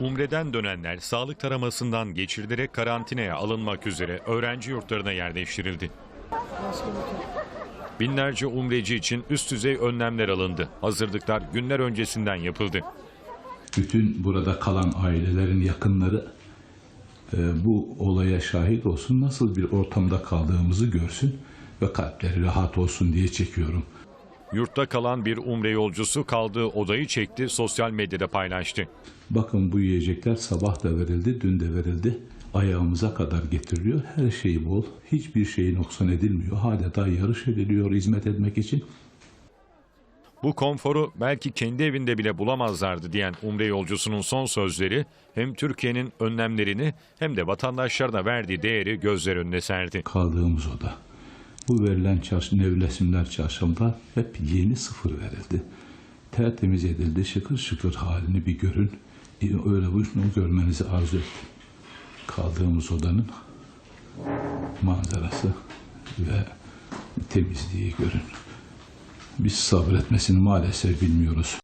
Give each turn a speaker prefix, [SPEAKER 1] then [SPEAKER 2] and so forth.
[SPEAKER 1] Umre'den dönenler sağlık taramasından geçirilerek karantinaya alınmak üzere öğrenci yurtlarına yerleştirildi. Binlerce umreci için üst düzey önlemler alındı. Hazırlıklar günler öncesinden yapıldı.
[SPEAKER 2] bütün burada kalan ailelerin yakınları e, bu olaya şahit olsun, nasıl bir ortamda kaldığımızı görsün ve kalpleri rahat olsun diye çekiyorum.
[SPEAKER 1] Yurtta kalan bir umre yolcusu kaldığı odayı çekti, sosyal medyada paylaştı.
[SPEAKER 2] Bakın bu yiyecekler sabah da verildi, dün de verildi. Ayağımıza kadar getiriliyor. Her şey bol. Hiçbir şey noksan edilmiyor. Adeta yarış ediliyor hizmet etmek için.
[SPEAKER 1] Bu konforu belki kendi evinde bile bulamazlardı diyen umre yolcusunun son sözleri hem Türkiye'nin önlemlerini hem de vatandaşlarına verdiği değeri gözler önüne serdi.
[SPEAKER 2] Kaldığımız oda. Bu verilen çarş, nevresimler çarşamba hep yeni sıfır verildi. Tertemiz edildi. Şıkır şıkır halini bir görün. E, Öyle bunu görmenizi arzu ettim. Kaldığımız odanın manzarası ve temizliği görün. Biz sabretmesini maalesef bilmiyoruz.